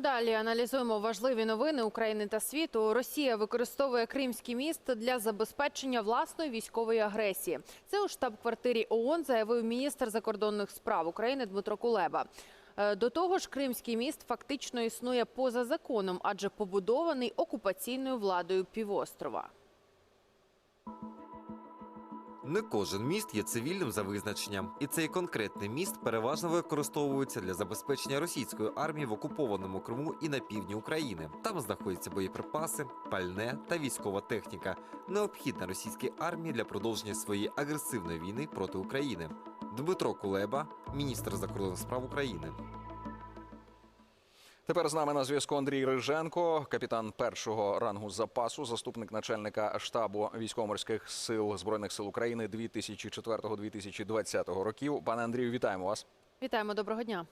Далі аналізуємо важливі новини України та світу. Росія використовує Кримський міст для забезпечення власної військової агресії. Це у штаб-квартирі ООН заявив міністр закордонних справ України Дмитро Кулеба. Е, До того ж, Кримський міст фактично існує поза законом, адже побудований окупаційною владою півострова. Не кожен міст є цивільним за визначенням, і цей конкретний міст переважно використовується для забезпечення російської армії в окупованому Криму і на півдні України. Там знаходяться боєприпаси, пальне та військова техніка, необхідна російській армії для продовження своєї агресивної війни проти України. Дмитро Кулеба, міністр закордонних справ України. Тепер з нами на зв'язку Андрій Риженко, капітан першого рангу запасу, заступник начальника штабу військово-морських сил збройних сил України 2004-2020 років. Пане Андрію, вітаємо вас. Вітаємо, доброго дня.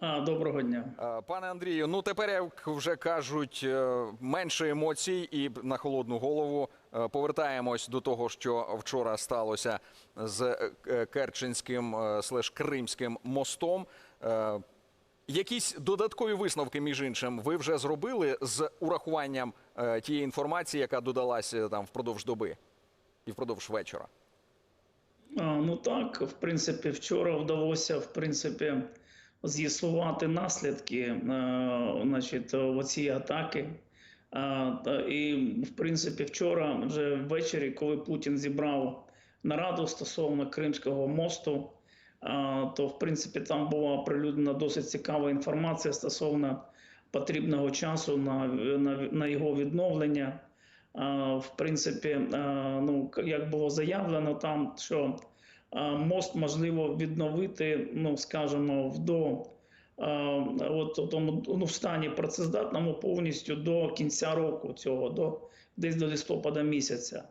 А, доброго дня. Пане Андрію, ну тепер як вже кажуть, е, менше емоцій і на холодну голову. Е, Повертаємось до того, що вчора сталося з е, Керченським слеш Кримським мостом. Е, Якісь додаткові висновки, між іншим, ви вже зробили з урахуванням е, тієї інформації, яка додалася там впродовж доби і впродовж вечора. А, ну так, в принципі, вчора вдалося в принципі з'ясувати наслідки е, значить, оцієї атаки. А, та- і, в принципі, вчора, вже ввечері, коли Путін зібрав нараду стосовно Кримського мосту, а, то в принципі там була оприлюднена досить цікава інформація стосовно потрібного часу на, на, на його відновлення. В принципі, ну як було заявлено, там що мост можливо відновити, ну скажімо, в до от тому ну, в стані працездатному повністю до кінця року цього, до десь до листопада місяця.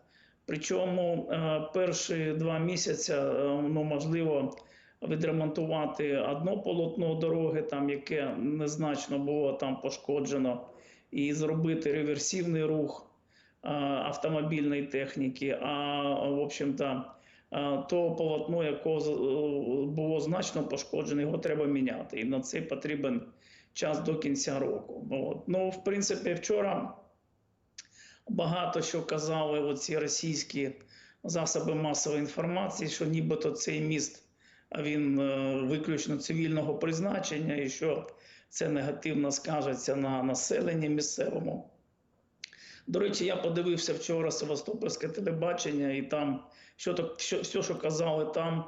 Причому перші два місяці ну можливо відремонтувати одно полотно дороги, там яке незначно було там пошкоджено, і зробити реверсивний рух а, автомобільної техніки. А в общем-то, а, то полотно, якого е, було значно пошкоджене, його треба міняти. І на це потрібен час до кінця року. От. Ну, в принципі, вчора багато що казали оці російські засоби масової інформації, що нібито цей міст він е, виключно цивільного призначення, і що це негативно скажеться на населенні місцевому. До речі, я подивився вчора Севастопольське телебачення, і там що то, що, все, що казали там,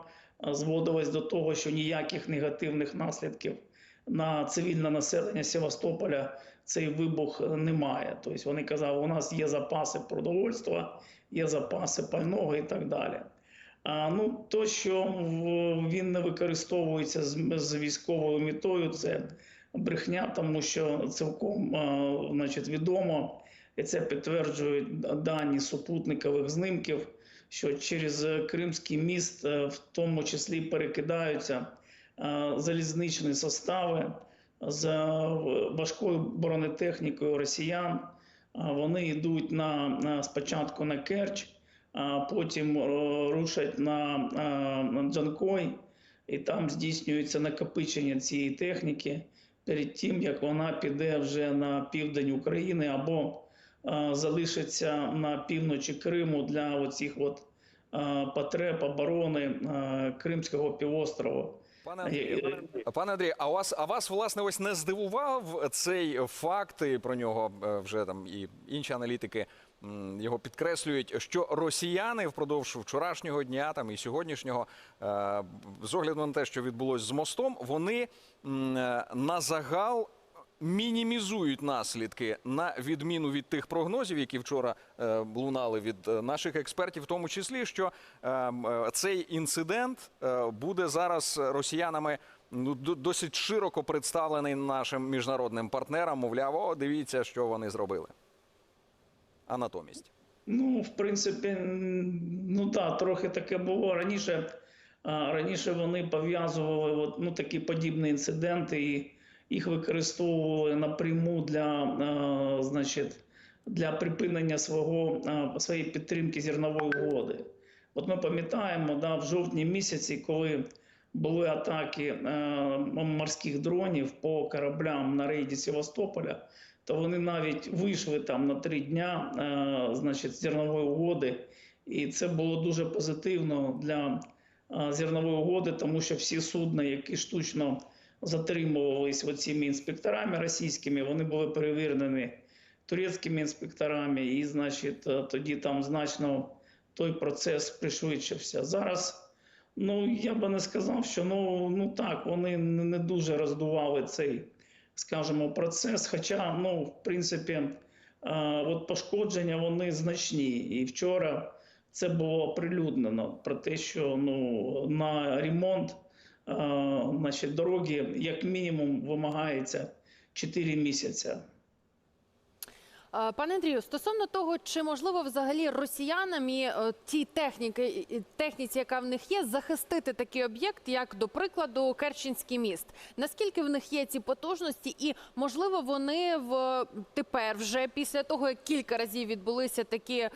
зводилось до того, що ніяких негативних наслідків на цивільне населення Севастополя цей вибух е, немає. Тобто вони казали, у нас є запаси продовольства, є запаси пального і так далі. А, ну, то, що він не використовується з, військовою метою, це брехня, тому що цілком значить, відомо, і це підтверджують дані супутникових знімків, що через Кримський міст, е, в тому числі перекидаються залізничні состави з важкою бронетехнікою росіян. Вони йдуть на спочатку на Керч, а потім е, рушать на, е, Джанкой, і там здійснюється накопичення цієї техніки перед тим, як вона піде вже на південь України або е, залишиться на півночі Криму для оцих от е, потреб оборони е, Кримського півострова. Пане Андрію, пане Андрію, а вас, а вас власне ось не здивував цей факт, і про нього е, вже там і інші аналітики його підкреслюють, що росіяни впродовж вчорашнього дня там і сьогоднішнього, е, з огляду на те, що відбулось з мостом, вони е, на загал. Мінімізують наслідки на відміну від тих прогнозів, які вчора е, лунали від наших експертів, в тому числі, що цей інцидент буде зараз росіянами ну, до- досить широко представлений нашим міжнародним партнерам. Мовляв, о, дивіться, що вони зробили. А натомість. Ну, в принципі, ну так, трохи таке було. Раніше, раніше вони пов'язували ну, такі подібні інциденти і їх використовували напряму для, значить, для припинення свого, своєї підтримки зернової угоди. От ми пам'ятаємо, да, в жовтні місяці, коли були атаки морських дронів по кораблям на рейді Севастополя, то вони навіть вийшли там на три дня е, значить, зернової угоди. І це було дуже позитивно для е, зернової угоди, тому що всі судна, які штучно затримувались цими інспекторами російськими, вони були перевірені турецькими інспекторами, і, значить, е, тоді там значно той процес пришвидшився. Зараз, ну я би не сказав, що ну, ну так, вони не дуже роздували цей, скажімо, процес. Хоча, ну, в принципі, от пошкодження вони значні. І вчора це було оприлюднено про те, що ну, на ремонт значить, дороги як мінімум вимагається 4 місяці. Е, Пане Андрію, стосовно того, чи можливо взагалі росіянам і е, тій техніки, техніці, яка в них є, захистити такий об'єкт, як до прикладу Керченський міст. Наскільки в них є ці потужності, і можливо вони в тепер, вже після того, як кілька разів відбулися такі е,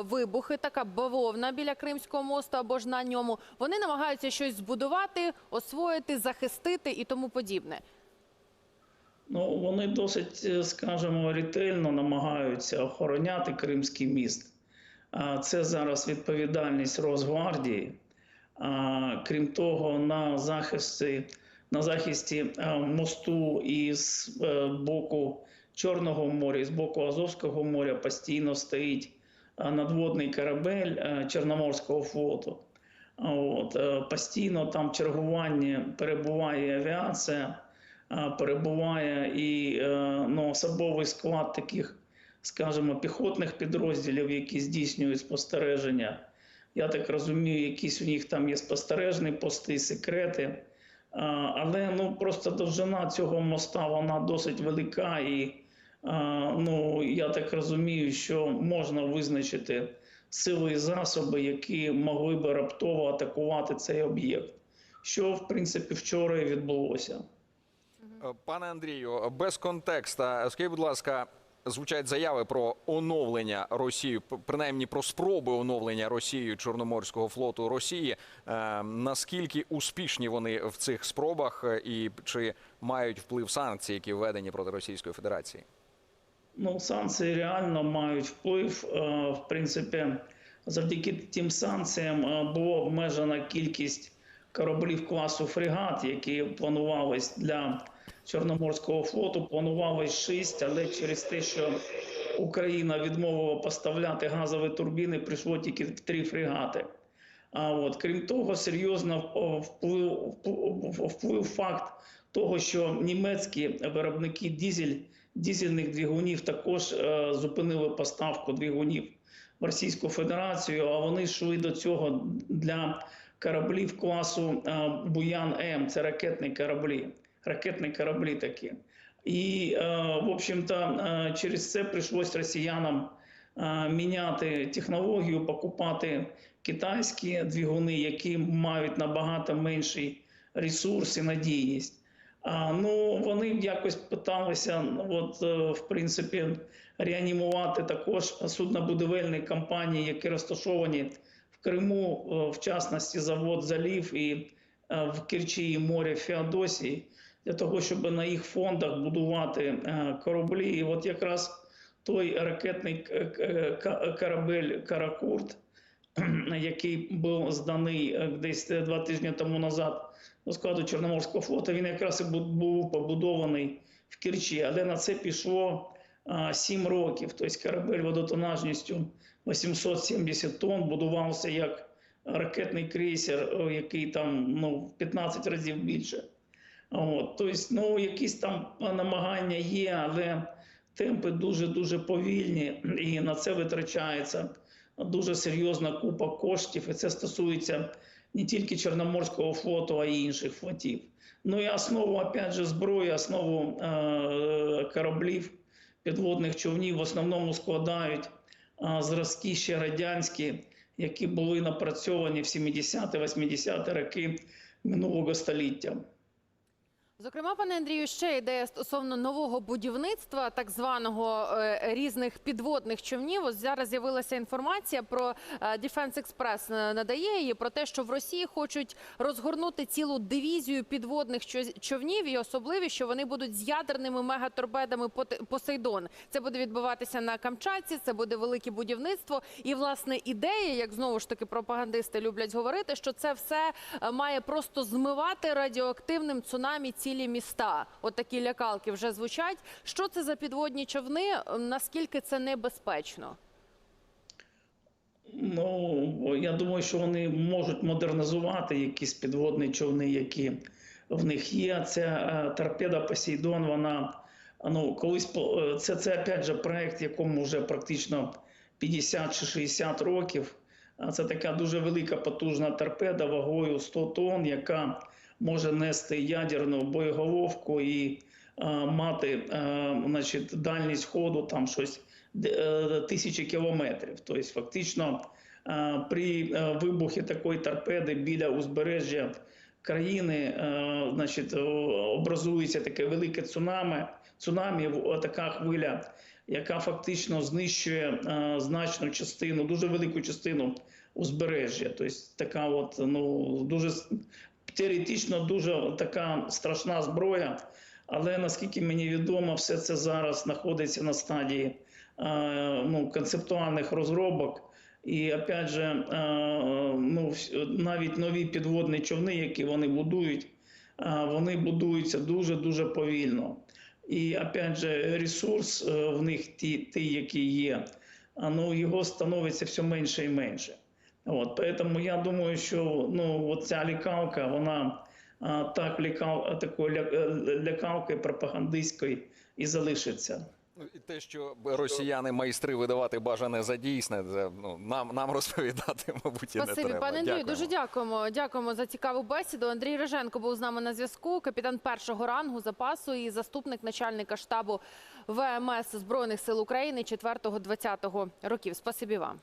вибухи, така бавовна біля Кримського мосту або ж на ньому, вони намагаються щось збудувати, освоїти, захистити і тому подібне. Ну, вони досить, е, скажімо, ретельно намагаються охороняти Кримський міст. Це зараз відповідальність Росгвардії. Крім того, на захисті, на захисті е, мосту із е, боку Чорного моря, і з боку Азовського моря постійно стоїть надводний корабель Чорноморського флоту. От, постійно там чергування перебуває авіація перебуває і е, ну, особовий склад таких, скажімо, піхотних підрозділів, які здійснюють спостереження. Я так розумію, якісь у них там є спостережні пости, секрети. Але ну, просто довжина цього моста вона досить велика, і ну, я так розумію, що можна визначити сили і засоби, які могли би раптово атакувати цей об'єкт. Що, в принципі, вчора і відбулося. Е, Пане Андрію, без контекста, скажіть, будь ласка, звучать заяви про оновлення Росії, принаймні про спроби оновлення Росією Чорноморського флоту Росії. Е, Наскільки успішні вони в цих спробах, е, і чи мають вплив санкції, які введені проти Російської Федерації? Ну, санкції реально мають вплив. В принципі, завдяки тим санкціям було обмежена кількість кораблів класу фрегат, які планувались для Чорноморського флоту. Планувалось шість, але через те, що Україна відмовила поставляти газові турбіни, прийшло тільки три фрегати. А от крім того, серйозно вплив, вплив факт того, що німецькі виробники дізель, дізельних двигунів також е, зупинили поставку двигунів в Російську Федерацію, а вони йшли до цього для кораблів класу е, Буян М. Це ракетні кораблі, ракетні кораблі такі. І, е, в общем-то, е, через це прийшлось росіянам е, міняти технологію, покупати китайські двигуни, які мають набагато менший ресурс і надійність. Ну, вони якось питалися, от, е, в принципі, реанімувати також суднобудівельні компанії, які розташовані в Криму, е, в частності завод Залів і в Керчі і морі Феодосії, для того, щоб на їх фондах будувати е, кораблі. І от якраз той ракетний к- к- корабель Каракурт, який був зданий е, десь два тижні тому назад до складу Чорноморського флоту, він якраз і був побудований в Керчі, але на це пішло 7 років. Тобто корабель водотонажністю 870 тонн будувався як ракетний крейсер, який там ну, в 15 разів більше. От, тобто, ну, якісь там намагання є, але темпи дуже-дуже повільні, і на це витрачається дуже серйозна купа коштів. І це стосується не тільки Чорноморського флоту, а й інших флотів. Ну і основу, опять же, зброї, основу е- кораблів, підводних човнів в основному складають е- зразки ще радянські, які були напрацьовані в 70-80-ті роки минулого століття. Зокрема, пане Андрію, ще ідея стосовно нового будівництва, так званого е, різних підводних човнів. Ось зараз з'явилася інформація про е, Defense Express е, надає її про те, що в Росії хочуть розгорнути цілу дивізію підводних човнів, і особливі, що вони будуть з ядерними мегаторпедами «Поте- Посейдон. Це буде відбуватися на Камчатці. Це буде велике будівництво. І власне ідея, як знову ж таки пропагандисти люблять говорити, що це все має просто змивати радіоактивним цунамі цілі міста. От такі лякалки вже звучать. Що це за підводні човни? Наскільки це небезпечно? Ну, я думаю, що вони можуть модернізувати якісь підводні човни, які в них є. Ця е, торпеда Посейдон, вона ну, колись е, це, це опять же проект, якому вже практично 50 чи 60 років. Це така дуже велика потужна торпеда вагою 100 тонн, яка може нести ядерну боєголовку і е, мати е, значить, дальність ходу там щось е, тисячі кілометрів. Тобто, фактично, при вибухі такої торпеди біля узбережжя країни, значить, образується таке велике цунамі, цунамі, така хвиля, яка фактично знищує значну частину, дуже велику частину узбережжя. Тобто, така от, ну, дуже теоретично дуже така страшна зброя. Але наскільки мені відомо, все це зараз знаходиться на стадії е, ну, концептуальних розробок. І опять же, е, ну, навіть нові підводні човни, які вони будують, е, вони будуються дуже дуже повільно. І опять же, ресурс в них ті, ті які є, ну, його становиться все менше і менше. От, поэтому я думаю, що ну, от ця лікалка, вона а, так лякав, такою ля- е, пропагандистською і залишиться. Ну, і те, що росіяни майстри видавати бажане за дійсне, це, ну, нам, нам розповідати, мабуть, і не треба. пане Андрію. Дякуємо. Дуже дякуємо. Дякуємо за цікаву бесіду. Андрій Реженко був з нами на зв'язку. Капітан першого рангу запасу і заступник начальника штабу ВМС збройних сил України 4-20 років. Спасибі вам.